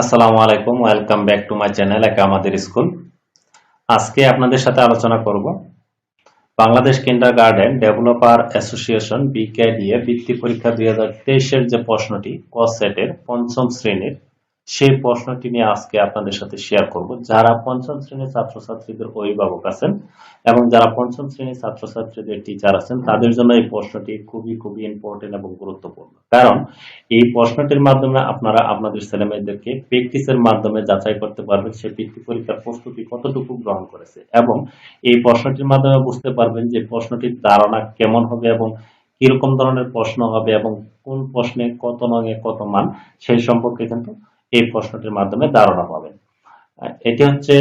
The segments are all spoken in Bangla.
আসসালামু আলাইকুম, welcome back to my channel একা আমাদের স্কুল। আজকে আপনাদের সাথে আলোচনা করব Bangladesh kindergarten developer association BKDA বৃত্তি পরীক্ষা দুই হাজার তেইশের যে প্রশ্নটি, ক সেটের পঞ্চম শ্রেণির সেই প্রশ্নটি নিয়ে আজকে আপনাদের সাথে শেয়ার করব। যারা পঞ্চম শ্রেণির ছাত্রছাত্রীদের অভিভাবক আছেন এবং যারা পঞ্চম শ্রেণির ছাত্রছাত্রীদের টিচার আছেন, তাদের জন্য এই প্রশ্নটি খুবই খুবই ইম্পর্টেন্ট এবং গুরুত্বপূর্ণ। কারণ এই প্রশ্নটির মাধ্যমে আপনারা আপনাদের ছেলেমেয়েদেরকে প্র্যাকটিসের মাধ্যমে যাচাই করতে পারবেন। সে বৃত্তি পরীক্ষার প্রস্তুতি কতটুকু গ্রহণ করেছে এবং এই প্রশ্নটির মাধ্যমে বুঝতে পারবেন যে প্রশ্নটির ধারণা কেমন হবে এবং কীরকম ধরনের প্রশ্ন হবে এবং কোন প্রশ্নে কত নঙে কত মান, সেই সম্পর্কে কিন্তু এই প্রশ্নটির মাধ্যমে ধারণা পাবেন। এটি হচ্ছে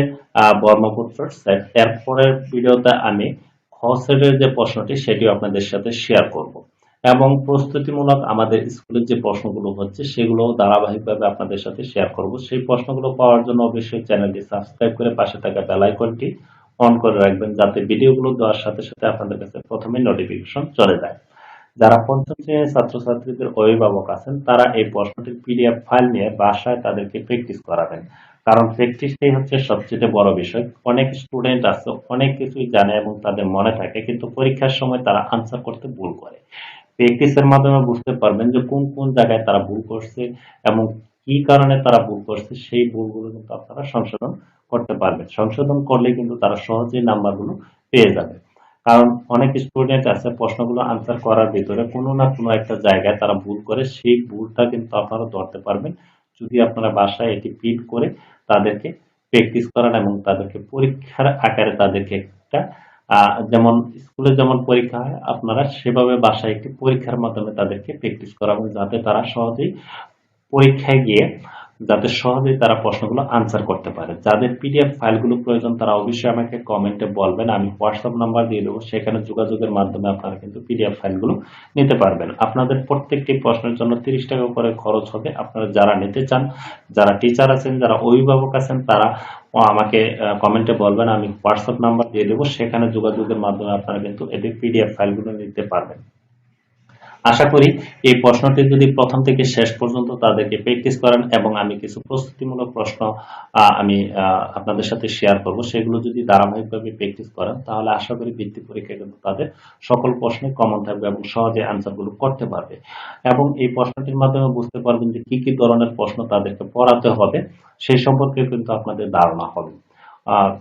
ব্রহ্মপুত্র সেট এরপরের ভিডিওতে আমি খ সেটের যে প্রশ্নটি, সেটিও আপনাদের সাথে শেয়ার করব। এবং প্রস্তুতিমূলক আমাদের স্কুলের যে প্রশ্নগুলো হচ্ছে সেগুলো ধারাবাহিকভাবে আপনাদের সাথে শেয়ার করব। সেই প্রশ্নগুলো পাওয়ার জন্য অবশ্যই চ্যানেলটি সাবস্ক্রাইব করে পাশে থাকা বেল আইকনটি অন করে রাখবেন, যাতে ভিডিওগুলো দেওয়ার সাথে সাথে আপনাদের কাছে প্রথমে নোটিফিকেশন চলে যায়। যারা পঞ্চম শ্রেণির ছাত্রছাত্রীদের অভিভাবক আছেন, তারা এই প্রশ্নটির পিডিএফ ফাইল নিয়ে বাসায় তাদেরকে প্র্যাকটিস করাবেন। কারণ প্র্যাকটিসটাই হচ্ছে সবচেয়ে বড় বিষয়। অনেক স্টুডেন্ট আছে, অনেক কিছুই জানে এবং তাদের মনে থাকে, কিন্তু পরীক্ষার সময় তারা আনসার করতে ভুল করে। প্র্যাকটিসের মাধ্যমে বুঝতে পারবেন যে কোন কোন জায়গায় তারা ভুল করছে এবং কি কারণে তারা ভুল করছে, সেই ভুলগুলো কিন্তু আপনারা সংশোধন করতে পারবেন। সংশোধন করলে কিন্তু তারা সহজেই নাম্বারগুলো পেয়ে যাবে। কারণ অনেক স্টুডেন্ট আছে, প্রশ্নগুলো আনসার করার ভিতরে কোনো না কোনো একটা জায়গায় তারা ভুল করে, সেই ভুলটা কিন্তু আপনারা ধরতে পারবেন। যদি আপনারা বাসায় এটি প্রিন্ট করে তাদেরকে প্র্যাকটিস করান এবং তাদেরকে পরীক্ষার আকারে তাদেরকে একটা যেমন স্কুলে যেমন পরীক্ষা হয়, আপনারা সেভাবে বাসায় একটি পরীক্ষার মাধ্যমে তাদেরকে প্র্যাকটিস করাবেন যাতে তারা সহজেই পরীক্ষায় গিয়ে যাতে সহজেই তারা প্রশ্নগুলো আনসার করতে পারে। যাদের পিডিএফ ফাইলগুলো প্রয়োজন, তারা অবশ্যই আমাকে কমেন্টে বলবেন। আমি হোয়াটসঅ্যাপ নাম্বার দিয়ে দেবো। সেখানে যোগাযোগের মাধ্যমে আপনারা কিন্তু পিডিএফ ফাইলগুলো নিতে পারবেন। আপনাদের প্রত্যেকটি প্রশ্নের জন্য তিরিশ টাকা করে খরচ হবে। আপনারা যারা নিতে চান, যারা টিচার আছেন, যারা অভিভাবক আছেন, তারা আমাকে কমেন্টে বলবেন। আমি হোয়াটসঅ্যাপ নাম্বার দিয়ে দেবো। সেখানে যোগাযোগের মাধ্যমে আপনারা কিন্তু এদের পিডিএফ ফাইলগুলো নিতে পারবেন। আশা করি এই প্রশ্নটি যদি প্রথম থেকে শেষ পর্যন্ত তাদেরকে প্র্যাকটিস করেন এবং আমি কিছু প্রস্তুতিমূলক প্রশ্ন আমি আপনাদের সাথে শেয়ার করব, সেগুলো যদি ধারাবাহিকভাবে প্র্যাকটিস করেন, তাহলে আশা করি ভিত্তি পরীক্ষায় কিন্তু তাদের সকল প্রশ্নে কমন থাকবে এবং সহজে আনসারগুলো করতে পারবে। এবং এই প্রশ্নটির মাধ্যমে বুঝতে পারবেন যে কি কি ধরনের প্রশ্ন তাদেরকে পড়াতে হবে, সেই সম্পর্কে কিন্তু আপনাদের ধারণা হবে।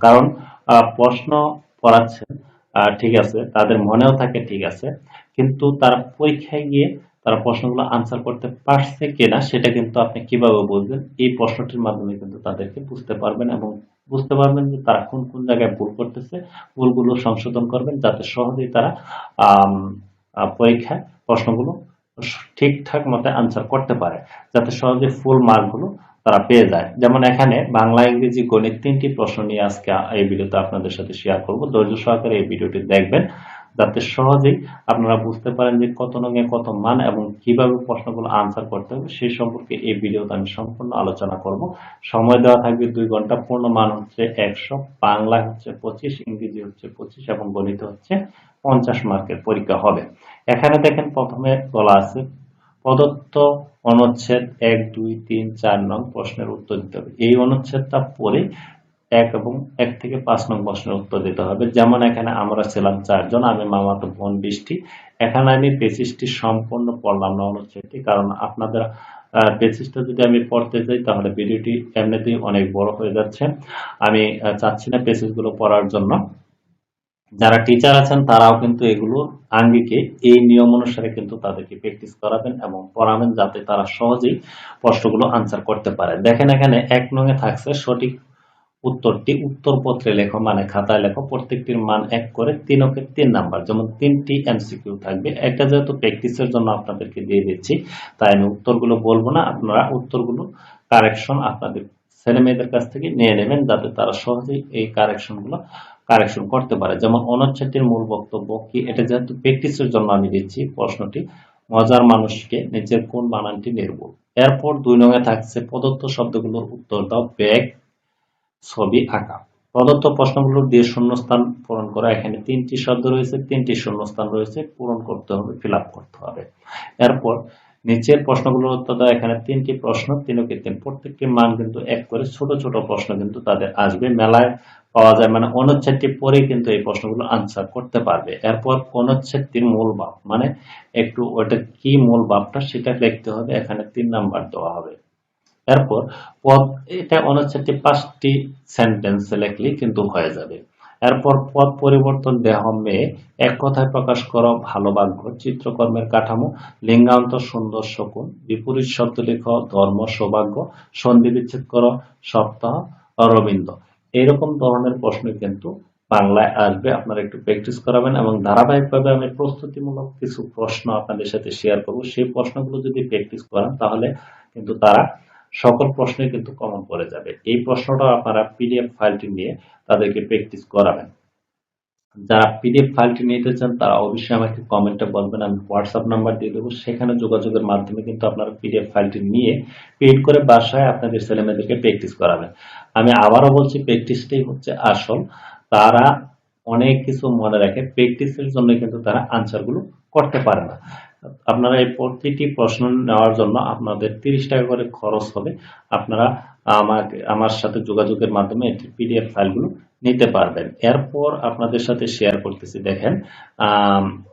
কারণ প্রশ্ন পড়াচ্ছেন ঠিক আছে, তাদের মনেও থাকে ঠিক আছে, কিন্তু তারা পরীক্ষায় গিয়ে তারা প্রশ্নগুলো আনসার করতে পারছে কিনা, সেটা কিন্তু আপনি কীভাবে বুঝবেন, এই প্রশ্নটির মাধ্যমে কিন্তু তাদেরকে বুঝতে পারবেন এবং বুঝতে পারবেন যে তারা কোন কোন জায়গায় ভুল করতেছে, ভুলগুলো সংশোধন করবেন যাতে সহজেই তারা পরীক্ষায় প্রশ্নগুলো ঠিকঠাক মতো আনসার করতে পারে, যাতে সহজে ফুল মার্কগুলো তারা পেয়ে যায়। যেমন এখানে বাংলা, ইংরেজি, গণিত তিনটি প্রশ্ন নিয়ে আজকে এই ভিডিওতে আপনাদের সাথে শেয়ার করব। ধৈর্য সহকারে এই ভিডিওটি দেখবেন যাতে সহজেই আপনারা বুঝতে পারেন যে কত নঙে কত মান এবং কীভাবে প্রশ্নগুলো আনসার করতে হবে। সেই সম্পর্কে এই ভিডিওতে আমি সম্পূর্ণ আলোচনা করব। সময় দেওয়া থাকবে দুই ঘণ্টা। পূর্ণ মান হচ্ছে একশো, বাংলা হচ্ছে পঁচিশ, ইংরেজি হচ্ছে পঁচিশ এবং গণিত হচ্ছে পঞ্চাশ মার্কের পরীক্ষা হবে। এখানে দেখেন প্রথমে বলা আছে প্রদত্ত অনুচ্ছেদ এক, দুই, তিন, চার নং প্রশ্নের উত্তর দিতে হবে। এই অনুচ্ছেদটা পড়ে এক এবং এক থেকে পাঁচ নং প্রশ্নের উত্তর দিতে হবে। যেমন এখানে আমরা ছিলাম চারজন, আমি মামাতো বোন বৃষ্টি এখানে আমি পেচিসটি সম্পূর্ণ পড়লাম না অনুচ্ছেদটি, কারণ আপনাদের পেচিসটা যদি আমি পড়তে যাই তাহলে ভিডিওটি এমনিতেই অনেক বড় হয়ে যাচ্ছে। আমি চাচ্ছি না পেচিসগুলো পড়ার জন্য। যারা টিচার আছেন, তারাও কিন্তু এগুলো আঙ্গিকে এই নিয়ম অনুসারে কিন্তু তাদেরকে প্র্যাকটিস করাবেন এবং পড়াবেন যাতে তারা সহজেই প্রশ্নগুলো আনসার করতে পারে। দেখেন এখানে এক নঙে থাকছে, সঠিক উত্তরটি উত্তরপত্রে লেখো মানে খাতায় লেখো, প্রত্যেকটির মান এক করে তিন ওকে তিন নাম্বার। যেমন তিনটি এমসিকিউ থাকবে। একটা যেহেতু প্র্যাকটিসের জন্য আপনাদেরকে দিয়ে দিচ্ছি, তাই আমি উত্তরগুলো বলব না। আপনারা উত্তরগুলো কারেকশন আপনাদের ছেলে মেয়েদের কাছ থেকে নিয়ে নেবেন, যাতে তারা সহজেই এই কারেকশনগুলো কারেকশন করতে পারে। যেমন অনুচ্ছেদটির মূল বক্তব্য কি, এটা যেহেতু প্র্যাকটিসের জন্য আমি দিচ্ছি প্রশ্নটি, মজার মানুষকে নিচের কোন বানানটি নির্ভুল। এরপর দুই নঙে থাকছে প্রদত্ত শব্দগুলোর উত্তর দাও, ব্যাগ, ছবি আঁকা। প্রদত্ত প্রশ্নগুলোর দিয়ে শূন্যস্থান পূরণ করা। এখানে তিনটি শব্দ রয়েছে, তিনটি শূন্যস্থান রয়েছে, পূরণ করতে হবে, ফিল করতে হবে। এরপর নিচের প্রশ্নগুলো এখানে তিনটি প্রশ্ন, তিনকে তিন। প্রত্যেকটি মান কিন্তু এক করে ছোট ছোট প্রশ্ন কিন্তু তাদের আসবে, মেলায় পাওয়া যায়। মানে অনুচ্ছেদটি পরে কিন্তু এই প্রশ্নগুলো আনসার করতে পারবে। এরপর অনুচ্ছেদটির মূল ভাব মানে একটু ওটা কি মূল ভাবটা সেটা লিখতে হবে, এখানে তিন নাম্বার দেওয়া হবে। এরপর পদ, এটা অনুচ্ছেদটি পাঁচটি সেন্টেন্স লিখলেই কিন্তু হয়ে যাবে। এরপর পদ পরিবর্তন দেহ মেয়ে এক কথায় প্রকাশ করো, ভালো বাক্য, চিত্রকর্মের কাঠামো লিঙ্গান্ত সুন্দর শকুন, বিপরীত শব্দ লেখ, ধর্ম সৌভাগ্য, সন্ধি বিচ্ছেদ করো, সপ্তাহ, অরবিন্দ। এইরকম ধরনের প্রশ্ন কিন্তু বাংলায় আসবে, আপনারা একটু প্র্যাকটিস করাবেন এবং ধারাবাহিকভাবে আমি প্রস্তুতিমূলক কিছু প্রশ্ন আপনাদের সাথে শেয়ার করব। সেই প্রশ্নগুলো যদি প্র্যাকটিস করেন, তাহলে কিন্তু তারা সকল প্রশ্নে কিন্তু কমন পড়ে যাবে। এই প্রশ্নটা আপনারা পিডিএফ ফাইলটি নিয়ে তাদেরকে প্র্যাকটিস করাবেন। যারা পিডিএফ ফাইলটি নিতে চান, তারা অবশ্যই আমাকে কমেন্টে বলবেন, আমি হোয়াটসঅ্যাপ নাম্বার দিয়ে দেবো। সেখানে যোগাযোগের মাধ্যমে কিন্তু আপনারা পিডিএফ ফাইলটি নিয়ে পেড করে বাসায় আপনাদের ছেলেমেয়েদেরকে প্র্যাকটিস করাবেন। আমি আবারও বলছি প্র্যাকটিসটাই হচ্ছে আসল। তারা অনেক কিছু মনে রাখে। প্র্যাকটিসের জন্য কিন্তু তারা আনসারগুলো করতে পারে না। আপনারা এই প্রতিটি প্রশ্ন নেওয়ার জন্য আপনাদের তিরিশ টাকা করে খরচ হবে। আপনারা আমাকে, আমার সাথে যোগাযোগের মাধ্যমে এটি পিডিএফ ফাইলগুলো নিতে পারবেন। এরপর আপনাদের সাথে শেয়ার করতেছি, দেখেন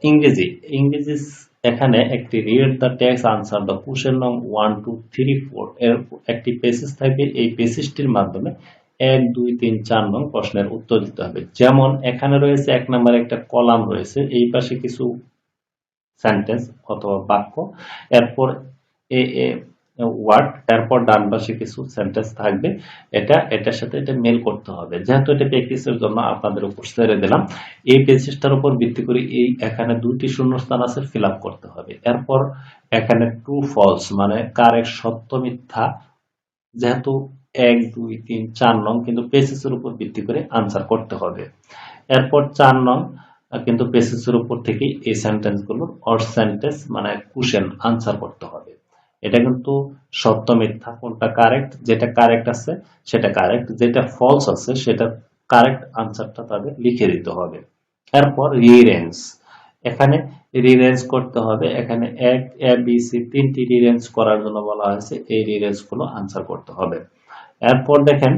ইংরেজি। ইংরেজি এখানে একটি read the text answer the question নং ওয়ান টু থ্রি ফোর এর একটি পেসেজ থাকবে। এই পেসেজটির মাধ্যমে এক, দুই, তিন, চার নং প্রশ্নের উত্তর দিতে হবে। যেমন এখানে রয়েছে এক নম্বরে একটা কলাম রয়েছে। এই পাশে কিছু সেন্টেন্স অথবা বাক্য। এরপর এ এ ওয়ার্ড এরপর ডান পাশে কিছু সেন্টেন্স থাকবে। এটা, এটার সাথে এটা মেল করতে হবে। যেহেতু এটা প্র্যাকটিসের জন্য আপনাদের উপর ছেড়ে দিলাম, এই পেজটার উপর ভিত্তি করে এই এখানে দুটি শূন্যস্থান আছে ফিল করতে হবে। এরপর এখানে ট্রু ফলস মানে কারেক্ট সত্য, মিথ্যা, যেহেতু এক, দুই, তিন, চার নং, কিন্তু পেসেসের উপর ভিত্তি করে আনসার করতে হবে। এরপর চার নং কিন্তু পেসেসের উপর থেকে এই সেন্টেন্সগুলোর অর সেন্টেন্স মানে কুশন আনসার করতে হবে। এটা কিন্তু সত্য মিথ্যা, কোনটা কারেক্ট যেটা কারেক্ট আছে, সেটা কারেক্ট যেটা ফলস আছে, সেটা কারেক্ট আনসারটা তাদের লিখে দিতে হবে। এরপর রিরেঞ্জ এখানে রিরেঞ্জ করতে হবে। এখানে এক এ বি সি তিনটি রিরেঞ্জ করার জন্য বলা হয়েছে। এই রিরেঞ্জগুলো আনসার করতে হবে। এরপর দেখেন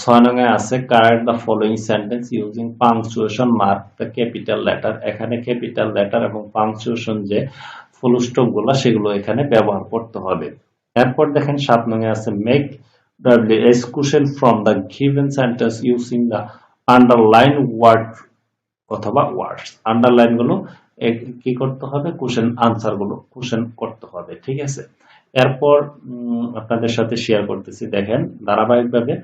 ছয় নঙে আছে correct the following sentence using punctuation mark the capital letter এখানে ক্যাপিটাল লেটার এবং পাংচুয়েশন যে ফুল স্টপগুলা, সেগুলো এখানে ব্যবহার করতে হবে। এরপর দেখেন সাত নঙে আছে make W H question from the given sentence using the underline word অথবা ওয়ার্ডস আন্ডারলাইনগুলো কি করতে হবে? কোশ্চেন আনসারগুলো কোশ্চেন করতে হবে, ঠিক আছে? এরপর আপনাদের সাথে শেয়ার করতেছি। দেখেন ধারাবাহিকভাবে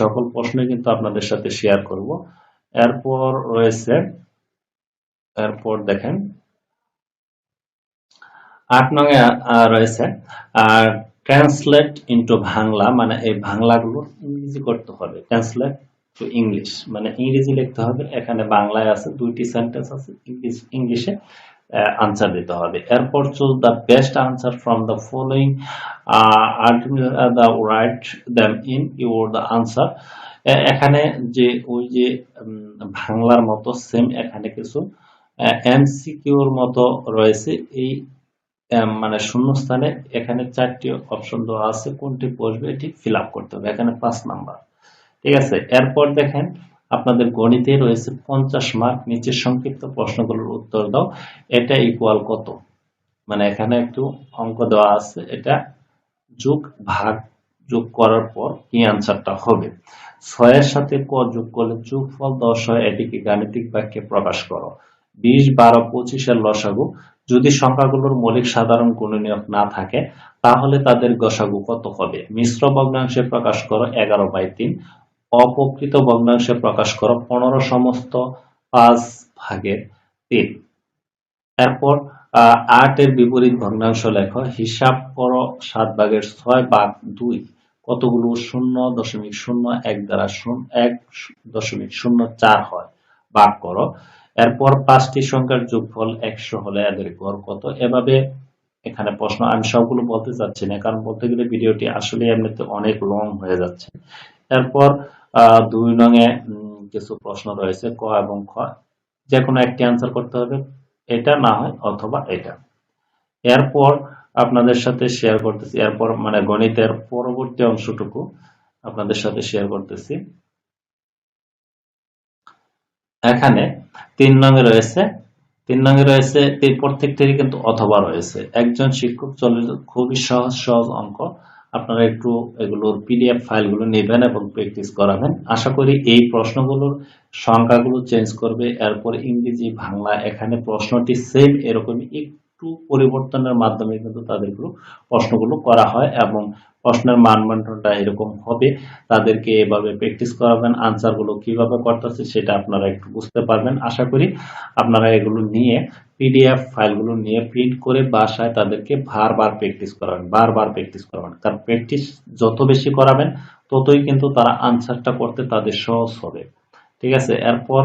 সকল প্রশ্ন কিন্তু আপনাদের সাথে শেয়ার করব। এরপর রয়েছে এরপর দেখেন আট আহ, রয়েছে আর ট্রান্সলেট ইনটু বাংলা মানে এই বাংলাগুলো ইংরেজি করতে হবে। ট্রান্সলেট টু ইংলিশ মানে ইংরেজি লিখতে হবে। এখানে বাংলায় আছে দুইটি সেন্টেন্স আছে ইংলিশ ইংলিশে। আনসার দিতে হবে এরপর choose the best answer from the following right them in your the answer এখানে যে ওই যে বাংলার মতো সেম এখানে কিছু এমসিকিউর মতো রয়েছে। এই আহ, মানে শূন্যস্থানে এখানে চারটি অপশন দেওয়া আছে। কোনটি বসবে এটি ফিল করতে হবে। এখানে পাঁচ নাম্বার ঠিক আছে? এরপর দেখেন আপনাদের গণিতে রয়েছে পঞ্চাশ মার্ক নিচের সংক্ষিপ্ত প্রশ্নগুলোর উত্তর দাও। এটা ইকুয়াল কত? মানে এখানে একটু অঙ্ক দেওয়া আছে, এটা যোগ ভাগ যোগ করার পর কি আনসারটা হবে? ছয়ের সাথে ক যোগ করলে যোগফল দশ হয়, এটিকে গাণিতিক বাক্যে প্রকাশ করো। বিশ, বারো, পঁচিশের লসাগু। যদি সংখ্যাগুলোর মৌলিক সাধারণ গুণনীয়ক না থাকে, তাহলে তাদের গসাগু কত হবে? মিশ্র ভগ্নাংশে প্রকাশ করো এগারো বাই তিন। অপ্রকৃত ভগ্নাংশে প্রকাশ করো পনেরো সমস্ত পাঁচ ভাগের তিন। এরপর আটের বিপরীত ভগ্নাংশ লেখো হিসাব করো সাত ভাগের ছয় ভাগ দুই। কতগুলো? শূন্য দশমিক শূন্য এক দ্বারা এক দশমিক শূন্য চার হয়। ভাগ করো। এরপর পাঁচটি সংখ্যার যোগফল একশো হলে এদের গড় কত? এভাবে এখানে প্রশ্ন আমি সবগুলো বলতে চাচ্ছি না কারণ বলতে গেলে ভিডিওটি আসলে এমনিতে অনেক লং হয়ে যাচ্ছে। এরপর আহ, দুই নঙে উম, কিছু প্রশ্ন রয়েছে ক এবং খ। যে কোনো একটি আনসার করতে হবে এটা না হয় অথবা এটা। এরপর আপনাদের সাথে শেয়ার করতেছি এরপর মানে গণিতের পরবর্তী অংশটুকু আপনাদের সাথে শেয়ার করতেছি। এখানে তিন নঙে রয়েছে তিন নঙে রয়েছে প্রত্যেকটারই কিন্তু অথবা রয়েছে। একজন শিক্ষক চলে খুবই সহজ সহজ অঙ্ক। আপনারা একটু এগুলোর পিডিএফ ফাইলগুলো নেবেন এবং প্র্যাকটিস করাবেন। আশা করি এই প্রশ্নগুলোর সংখ্যাগুলো চেঞ্জ করবে। এরপর ইংরেজি, বাংলা এখানে প্রশ্নটি সেম এরকমই। একটু পরিবর্তনের মাধ্যমে কিন্তু তাদেরগুলো প্রশ্নগুলো করা হয় এবং প্রশ্নের মানদণ্ডটা এরকম হবে। তাদেরকে এভাবে প্র্যাকটিস করাবেন আনসারগুলো কীভাবে করতেছে সেটা আপনারা একটু বুঝতে পারবেন। আশা করি আপনারা এগুলো নিয়ে পিডিএফ ফাইলগুলো নিয়ে প্রিন্ট করে বাসায় তাদেরকে বারবার প্র্যাকটিস করাবেন, বারবার প্র্যাকটিস করাবেন। কারণ প্র্যাকটিস যত বেশি করাবেন, ততই কিন্তু তারা আনসারটা করতে তাদের সহজ হবে। ঠিক আছে? এরপর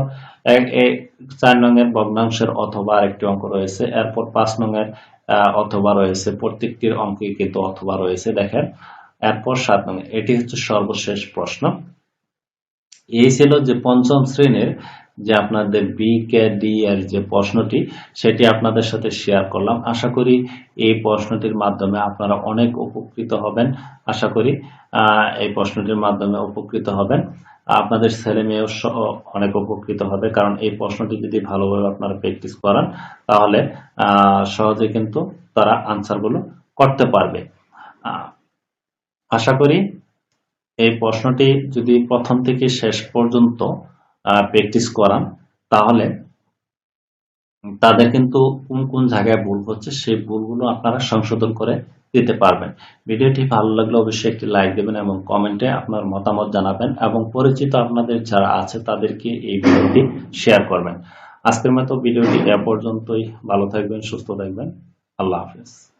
চার নঙের ভগ্নাংশের অথবা আরেকটি অঙ্ক রয়েছে। এরপর পাঁচ নঙের অথবা রয়েছে। প্রত্যেকটির অঙ্কে কিন্তু অথবা রয়েছে। দেখেন, এরপর সাত নং এটি হচ্ছে সর্বশেষ প্রশ্ন। এই ছিল যে পঞ্চম শ্রেণির যে আপনাদের বি কে ডি এর যে প্রশ্নটি, সেটি আপনাদের সাথে শেয়ার করলাম। আশা করি এই প্রশ্নটির মাধ্যমে আপনারা অনেক উপকৃত হবেন। আশা করি এই প্রশ্নটির মাধ্যমে উপকৃত হবেন। আপনাদের ছেলে মেয়েও অনেক উপকৃত হবে, কারণ এই প্রশ্নটি যদি ভালোভাবে আপনারা প্র্যাকটিস করান, তাহলে সহজে কিন্তু তারা আনসারগুলো করতে পারবে। আশা করি এই প্রশ্নটি যদি প্রথম থেকে শেষ পর্যন্ত প্র্যাকটিস করান, তাহলে তাদের কিন্তু কোন কোন জায়গায় ভুল হচ্ছে, সেই ভুলগুলো আপনারা সংশোধন করে দিতে পারবেন। ভিডিওটি ভালো লাগলে অবশ্যই একটি লাইক দেবেন এবং কমেন্টে আপনার মতামত জানাবেন এবং পরিচিত আপনাদের যারা আছে তাদেরকে এই ভিডিওটি শেয়ার করবেন। আজকের মতো ভিডিওটি এ পর্যন্তই। ভালো থাকবেন, সুস্থ থাকবেন। আল্লাহ হাফেজ।